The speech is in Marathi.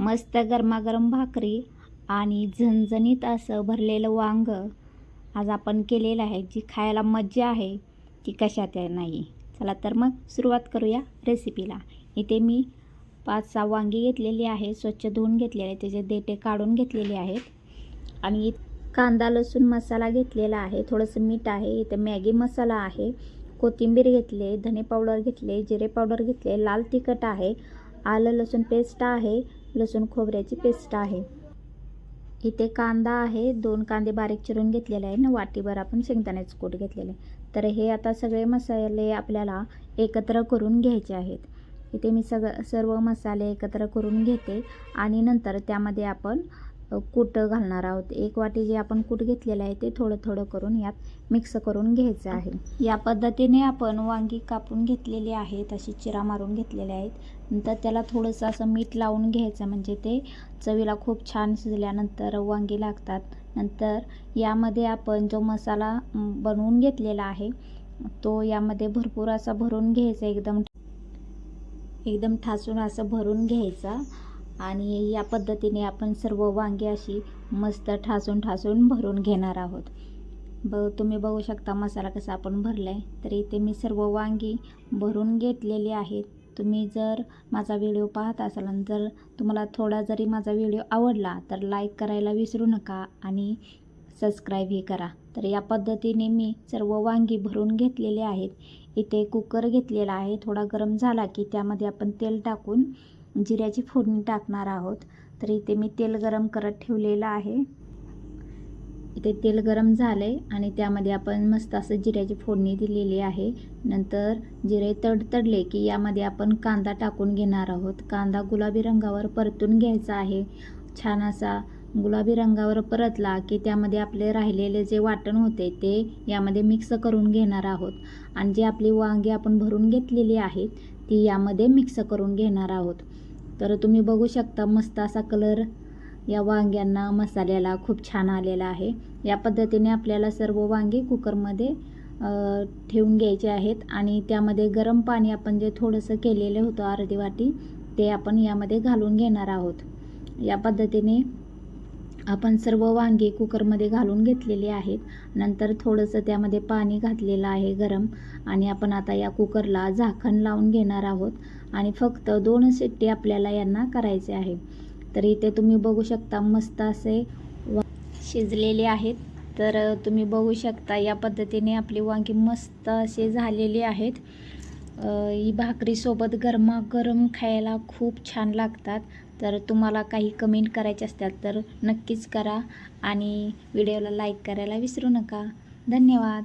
मस्त गरमागरम भाकरी आणि झणझणीत असं भरलेलं वांग आज आपण केलेलं आहे जी खायला मज्जा आहे ती कशात नाही. चला तर मग सुरुवात करूया रेसिपीला इथे मी पाच सहा वांगी घेतलेली आहे स्वच्छ धुवून घेतलेले त्याचे देठे काढून घेतलेले आहेत. आणि कांदा लसूण मसाला घेतलेला आहे थोडंसं मीठ आहे इथे मॅगी मसाला आहे कोथिंबीर घेतले धने पावडर घेतले जिरे पावडर घेतले लाल तिखट आहे आलं लसूण पेस्ट आहे लसूण खोबऱ्याची पेस्ट आहे. इथे कांदा आहे. दोन कांदे बारीक चिरून घेतलेले आहे ना वाटीभर आपण शेंगदाण्याचं कूट घेतलेले तर हे आता सगळे मसाले आपल्याला एकत्र करून घ्यायचे आहेत. इथे मी सगळं सर्व मसाले एकत्र करून घेते आणि नंतर त्यामध्ये आपण कूट घालणार आहोत. एक वाटी जे आपण कूट घेतलेलं आहे ते थोडं थोडं करून यात मिक्स करून घ्यायचं आहे. या पद्धतीने आपण वांगी कापून घेतलेली आहेत अशी चिरा मारून घेतलेल्या आहेत. नंतर त्याला थोडंसं असं मीठ लावून घ्यायचं म्हणजे ते चवीला खूप छान शिजल्यानंतर वांगी लागतात. नंतर यामध्ये आपण जो मसाला बनवून घेतलेला आहे तो यामध्ये भरपूर असा भरून घ्यायचा एकदम एकदम ठासून असं भरून घ्यायचा. आणि या पद्धतीने आपण सर्व वांगी अशी मस्त ठासून ठासून भरून घेणार आहोत. ब तुम्ही बघू शकता मसाला कसा आपण भरला आहे तर इथे मी सर्व वांगी भरून घेतलेली आहेत. तुम्ही जर माझा व्हिडिओ पाहत असाल आणि जर तुम्हाला थोडा जरी माझा व्हिडिओ आवडला तर लाईक करायला विसरू नका आणि सबस्क्राईबही करा. तर या पद्धतीने मी सर्व वांगी भरून घेतलेले आहेत. इथे कुकर घेतलेला आहे. थोडा गरम झाला की त्यामध्ये आपण तेल टाकून जिऱ्याची फोडणी टाकणार आहोत. तर इथे मी तेल गरम करत ठेवलेलं आहे. इथे तेल गरम झालं आहे आणि त्यामध्ये आपण मस्त असं जिऱ्याची फोडणी दिलेली आहे. नंतर जिरे तडतडले की यामध्ये आपण कांदा टाकून घेणार आहोत. कांदा गुलाबी रंगावर परतून घ्यायचा आहे. छान असा गुलाबी रंगावर परतला की त्यामध्ये आपले राहिलेले जे वाटण होते ते यामध्ये मिक्स करून घेणार आहोत. आणि जे आपली वांगी आपण भरून घेतलेली आहेत ती यामध्ये मिक्स करून घेणार आहोत. तर तुम्ही बघू शकता मस्त असा कलर या वांग्यांना मसाल्याला खूप छान आलेला आहे. या पद्धतीने आपल्याला सर्व वांगे कुकरमध्ये ठेवून घ्यायचे आहेत आणि त्यामध्ये गरम पाणी आपण जे थोडंसं केलेलं होतं अर्धी वाटी ते आपण यामध्ये घालून घेणार आहोत. या पद्धतीने आपण सर्व वांगे कुकरमध्ये घालून घेतलेले आहेत. नंतर थोडंसं त्यामध्ये पाणी घातलेलं आहे गरम आणि आपण आता या कुकरला झाकण लावून घेणार आहोत. आणि फक्त दोन शिट्टी आपल्याला यांना करायचे आहे. तर इथे तुम्ही बघू शकता मस्त असे वा शिजलेले आहेत. तर तुम्ही बघू शकता या पद्धतीने आपली वांगी मस्त असे झालेली आहेत. ही भाकरीसोबत गरमागरम खायला खूप छान लागतात. तर तुम्हाला काही कमेंट करायचे असतात तर नक्कीच करा आणि व्हिडिओला लाईक करायला विसरू नका. धन्यवाद.